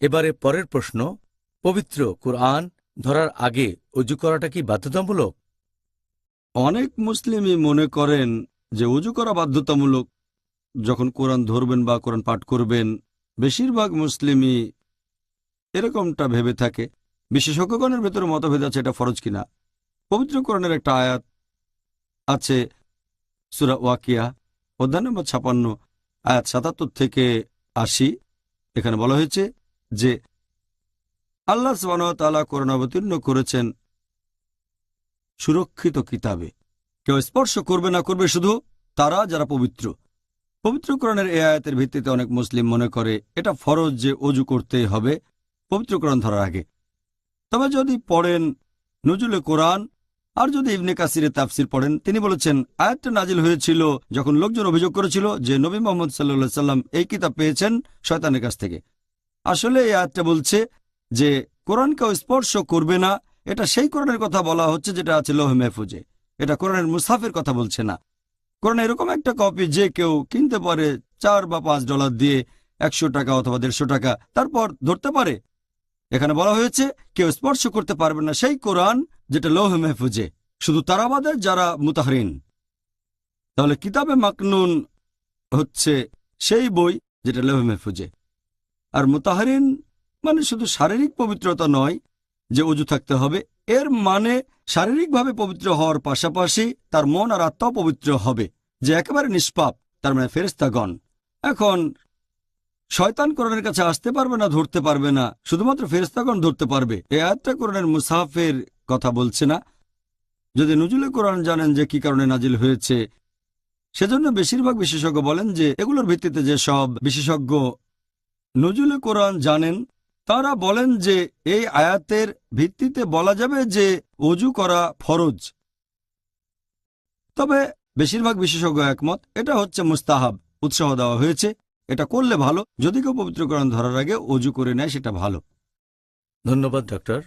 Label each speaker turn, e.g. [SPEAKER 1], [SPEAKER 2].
[SPEAKER 1] এবারে পরের প্রশ্ন, পবিত্র কোরআন ধরার আগে অজু করাটা কি বাধ্যতামূলক?
[SPEAKER 2] অনেক মুসলিমই মনে করেন যে উজু করা বাধ্যতামূলক। যখন কোরআন ধরবেন বা কোরআন পাঠ করবেন, বেশিরভাগ মুসলিমই এরকমটা ভেবে থাকে। বিশেষজ্ঞগণের ভেতরে মতভেদ আছে এটা ফরজ কিনা। পবিত্র কোরআনের একটা আয়াত আছে, সুরা ওয়াকিয়া, অধ্যায় নম্বর ছাপান্ন, আয়াত সাতাত্তর থেকে আশি। এখানে বলা হয়েছে যে আল্লাহ তাআলা কোরআন অবতীর্ণ করেছেন সুরক্ষিত কিতাবে। কেউ স্পর্শ করবে না, করবে শুধু তারা যারা পবিত্র। পবিত্র কোরআনের এ আয়াতের ভিত্তিতে অনেক মুসলিম মনে করে, এটা ফরজ যে অজু করতেই হবে, পবিত্র কোরআন ধরার আগে। তবে যদি পড়েন নজরুলে কোরআন, আর যদি ইবনে কাসিরে তাফসির পড়েন, তিনি বলেছেন, আয়াতটা নাজিল হয়েছিল যখন লোকজন অভিযোগ করেছিল যে নবী মোহাম্মদ সাল্লা সাল্লাম এই কিতাব পেয়েছেন শয়তানের কাছ থেকে। আসলে এই আয়াতটা বলছে যে, কোরআন কেউ স্পর্শ করবে না। এটা সেই কোরআনের কথা বলা হচ্ছে যেটা আছে লোহ মেহফুজে। এটা কোরআনের মুসাফের কথা বলছে না। কোরআন এরকম একটা কপি যে কেউ কিনতে পারে চার বা পাঁচ ডলার দিয়ে একশো টাকা অথবা দেড়শো টাকা, তারপর ধরতে পারে। এখানে বলা হয়েছে, কেউ স্পর্শ করতে পারবে না সেই কোরআন যেটা লৌহ মেহফুজে। শুধু তারা বাদে যারা মুতাহরিন। তাহলে কিতাবে মাকনুন হচ্ছে সেই বই যেটা লৌহ মেহফুজে। আর মুতাহরিন মানে শুধু শারীরিক পবিত্রতা নয় যে অজু থাকতে হবে, এর মানে শারীরিকভাবে পবিত্র হওয়ার পাশাপাশি তার মন আর আত্মাও পবিত্র হবে, যে একেবারে নিষ্পাপ, তার মানে ফেরেস্তাগণ এখন, শয়তান কোরআনের কাছে আসতে পারবে না, ধরতে পারবে না, শুধুমাত্র ফেরেস্তাগণ ধরতে পারবে। এ আয়াতটা কোরআনের মুসাফের কথা বলছে না? যদি নজুলে কোরআন জানেন যে কি কারণে নাজিল হয়েছে, সেজন্য বেশিরভাগ বিশেষজ্ঞ বলেন যে এগুলোর ভিত্তিতে যে সব বিশেষজ্ঞ নজুলে কোরআন জানেন, তারা বলেন যে এই আয়াতের ভিত্তিতে বলা যাবে যে অজু করা ফরজ। তবে বেশিরভাগ বিশেষজ্ঞ একমত, এটা হচ্ছে মুস্তাহাব, উৎসাহ দেওয়া হয়েছে, এটা করলে ভালো, যদি কেউ পবিত্রকরণ ধরার আগে অজু করে নেয়, সেটা ভালো।
[SPEAKER 1] ধন্যবাদ ডক্টর